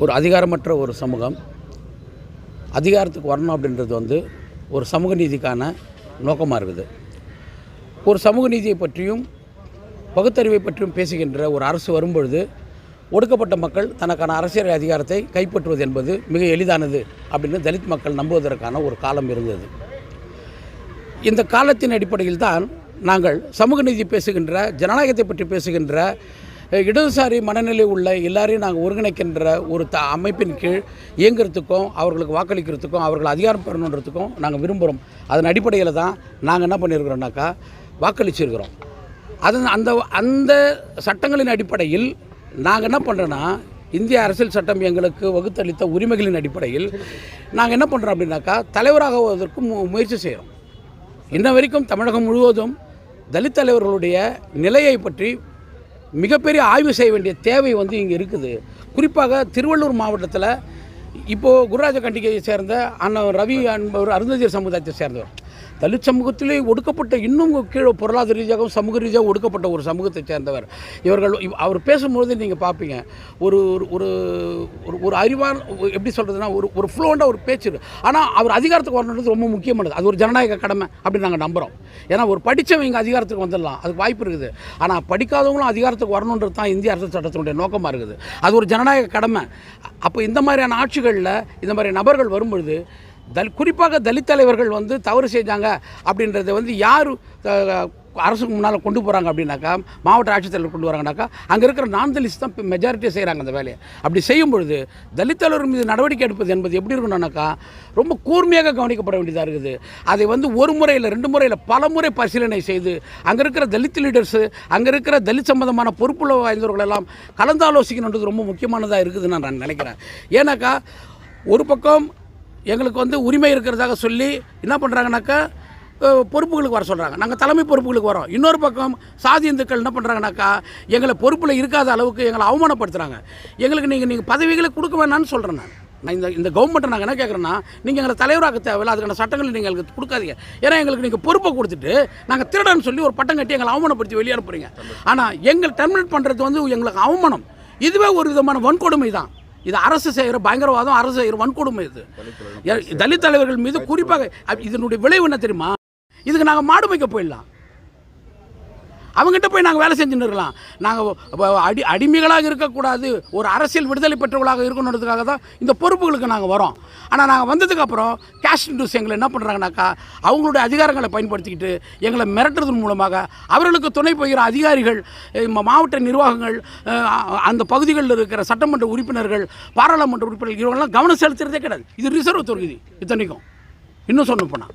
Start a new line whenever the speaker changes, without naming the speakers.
ஒரு அதிகாரமற்ற ஒரு சமூகம். அதிகாரத்துக்கு வரணும் அப்படின்றது வந்து ஒரு சமூக நீதிக்கான நோக்கமாக இருக்குது. ஒரு சமூக நீதியை பற்றியும் பகுத்தறிவை பற்றியும் பேசுகின்ற ஒரு அரசு வரும்பொழுது ஒடுக்கப்பட்ட மக்கள் தனக்கான அரசியல் அதிகாரத்தை கைப்பற்றுவது என்பது மிக எளிதானது அப்படின்னு தலித் மக்கள் நம்புவதற்கான ஒரு காலம் இருந்தது. இந்த காலத்தின் அடிப்படையில் தான் நாங்கள் சமூக நீதி பேசுகின்ற ஜனநாயகத்தை பற்றி பேசுகின்ற இடதுசாரி மனநிலை உள்ள எல்லாரையும் நாங்கள் ஒருங்கிணைக்கின்ற ஒரு த அமைப்பின் கீழ் இயங்குறதுக்கும் அவர்களுக்கு வாக்களிக்கிறதுக்கும் அவர்கள் அதிகாரம் பெறணுன்றதுக்கும் நாங்கள் விரும்புகிறோம் அதன் அடிப்படையில் தான் நாங்கள் என்ன பண்ணியிருக்கிறோம்னாக்கா வாக்களிச்சிருக்கிறோம். அது அந்த அந்த சட்டங்களின் அடிப்படையில் நாங்கள் என்ன பண்ணுறோன்னா இந்திய அரசியல் சட்டம் எங்களுக்கு வகுத்தளித்த உரிமைகளின் அடிப்படையில் நாங்கள் என்ன பண்ணுறோம் அப்படின்னாக்கா தலைவராகுவதற்கு மு- முயற்சி செய்கிறோம் இன்ன வரைக்கும் தமிழகம் முழுவதும் தலித் தலைவர்களுடைய நிலையை பற்றி மிகப்பெரிய ஆய்வு செய்ய வேண்டிய தேவை வந்து இங்கே இருக்குது. குறிப்பாக திருவள்ளூர் மாவட்டத்தில் இப்போது குருராஜ கண்டிகையை சேர்ந்த அண்ணன் ரவி என்பவர் அருந்ததியர் சமுதாயத்தை சேர்ந்தவர். தலித் சமூகத்திலே ஒடுக்கப்பட்ட இன்னும் கீழே பொருளாதார ரீதியாகவும் சமூக ரீதியாக ஒடுக்கப்பட்ட ஒரு சமூகத்தை சேர்ந்தவர். இவர்கள் இவ்- அவர் பேசும்பொழுது நீங்கள் பார்ப்பீங்க ஒரு ஒரு- ஒரு ஒரு ஒரு அறிவான ஒரு- எப்படி சொல்கிறதுனா ஒரு ஒரு ஃப்ளோண்டாக ஒரு பேச்சு. ஆனால் அவர் அதிகாரத்துக்கு வரணுன்றது ரொம்ப முக்கியமானது. அது ஒரு ஜனநாயக கடமை அப்படின்னு நாங்கள் நம்புகிறோம் ஏன்னா ஒரு படித்தவங்க அதிகாரத்துக்கு வந்துடலாம். அதுக்கு வாய்ப்பு இருக்குது. ஆனால் படிக்காதவங்களும் அதிகாரத்துக்கு வரணுன்றது தான் இந்திய அரசு சட்டத்தினுடைய நோக்கமாக இருக்குது. அது ஒரு ஜனநாயக கடமை. அப்போ இந்த மாதிரியான ஆட்சிகளில் இந்த மாதிரி நபர்கள் வரும்பொழுது தல் குறிப்பாக தலித் தலைவர்கள் வந்து தவறு செஞ்சாங்க அப்படின்றத வந்து யார் அரசுக்கு முன்னால் கொண்டு போகிறாங்க அப்படின்னாக்கா மாவட்ட ஆட்சித்தலைவர் கொண்டு வராங்கனாக்கா அங்கே இருக்கிற நான் தலிஸ் தான் மெஜாரிட்டியாக செய்கிறாங்க அந்த வேலையை. அப்படி செய்யும் பொழுது தலித் தலைவர் மீது நடவடிக்கை எடுப்பது என்பது எப்படி இருக்கணும்னாக்கா ரொம்ப கூர்மையாக கவனிக்கப்பட வேண்டியதாக இருக்குது. அதை வந்து ஒரு முறையில் ரெண்டு முறையில் பல முறை பரிசீலனை செய்து அங்கே இருக்கிற தலித் லீடர்ஸு அங்கே இருக்கிற தலித் சம்பந்தமான பொறுப்புள்ள வாய்ந்தவர்கள் எல்லாம் கலந்தாலோசிக்கணுன்றது ரொம்ப முக்கியமானதாக இருக்குதுன்னு நான் நினைக்கிறேன். ஏன்னாக்கா ஒரு பக்கம் எங்களுக்கு வந்து உரிமை இருக்கிறதாக சொல்லி என்ன பண்ணுறாங்கனாக்கா பொறுப்புகளுக்கு வர சொல்கிறாங்க நாங்கள் தலைமை பொறுப்புகளுக்கு வரோம் இன்னொரு பக்கம் சாதி இந்துக்கள் என்ன பண்ணுறாங்கனாக்கா எங்களை பொறுப்பில் இருக்காத அளவுக்கு எங்களை அவமானப்படுத்துகிறாங்க எங்களுக்கு நீங்கள் நீங்கள் பதவிகளை கொடுக்க வேணாம்னு சொல்கிறேன் நான். நான் இந்த இந்த கவர்மெண்ட்டை நாங்கள் என்ன கேட்குறேன்னா நீங்கள் எங்களை தலைவராக தேவையில்ல. அதுக்கான சட்டங்கள் நீங்கள் எங்களுக்கு கொடுக்காதீங்க. ஏன்னா எங்களுக்கு நீங்கள் பொறுப்பை கொடுத்துட்டு நாங்கள் திருடன்னு சொல்லி ஒரு பட்டம் கட்டி எங்களை அவமானப்படுத்தி வெளியே அனுப்புறீங்க. ஆனால் எங்கள் டெர்மினேட் பண்ணுறது வந்து எங்களுக்கு அவமானம். இதுவே ஒரு விதமான வன்கொடுமை தான் இது அரசு செய்கிற பயங்கரவாதம் அரசு செய்கிற வன்கொடுமை இது. தலித் தலைவர்கள் மீது குறிப்பாக இதனுடைய விளைவு என்ன தெரியுமா? இதுக்கு நாங்கள் மாடு மேய்க்க போயிடலாம். அவங்ககிட்ட போய் நாங்கள் வேலை செஞ்சுன்னு இருக்கலாம். நாங்கள் அடி அடிமைகளாக இருக்கக்கூடாது. ஒரு அரசியல் விடுதலை பெற்றவர்களாக இருக்கணுன்றதுக்காக தான் இந்த பொறுப்புகளுக்கு நாங்கள் வரோம். ஆனால் நாங்கள் வந்ததுக்கப்புறம் கேஷ் இண்டூஸ் எங்களை என்ன பண்ணுறாங்கனாக்கா அவங்களுடைய அதிகாரங்களை பயன்படுத்திக்கிட்டு எங்களை மிரட்டுறதன் மூலமாக அவர்களுக்கு துணை போகிற அதிகாரிகள் மாவட்ட நிர்வாகங்கள் அந்த பகுதிகளில் இருக்கிற சட்டமன்ற உறுப்பினர்கள் பாராளுமன்ற உறுப்பினர்கள் இவங்கெல்லாம் கவனம் செலுத்துறதே கிடையாது. இது ரிசர்வ் தொகுதி இத்தனைக்கும். இன்னும் சொன்ன போனால்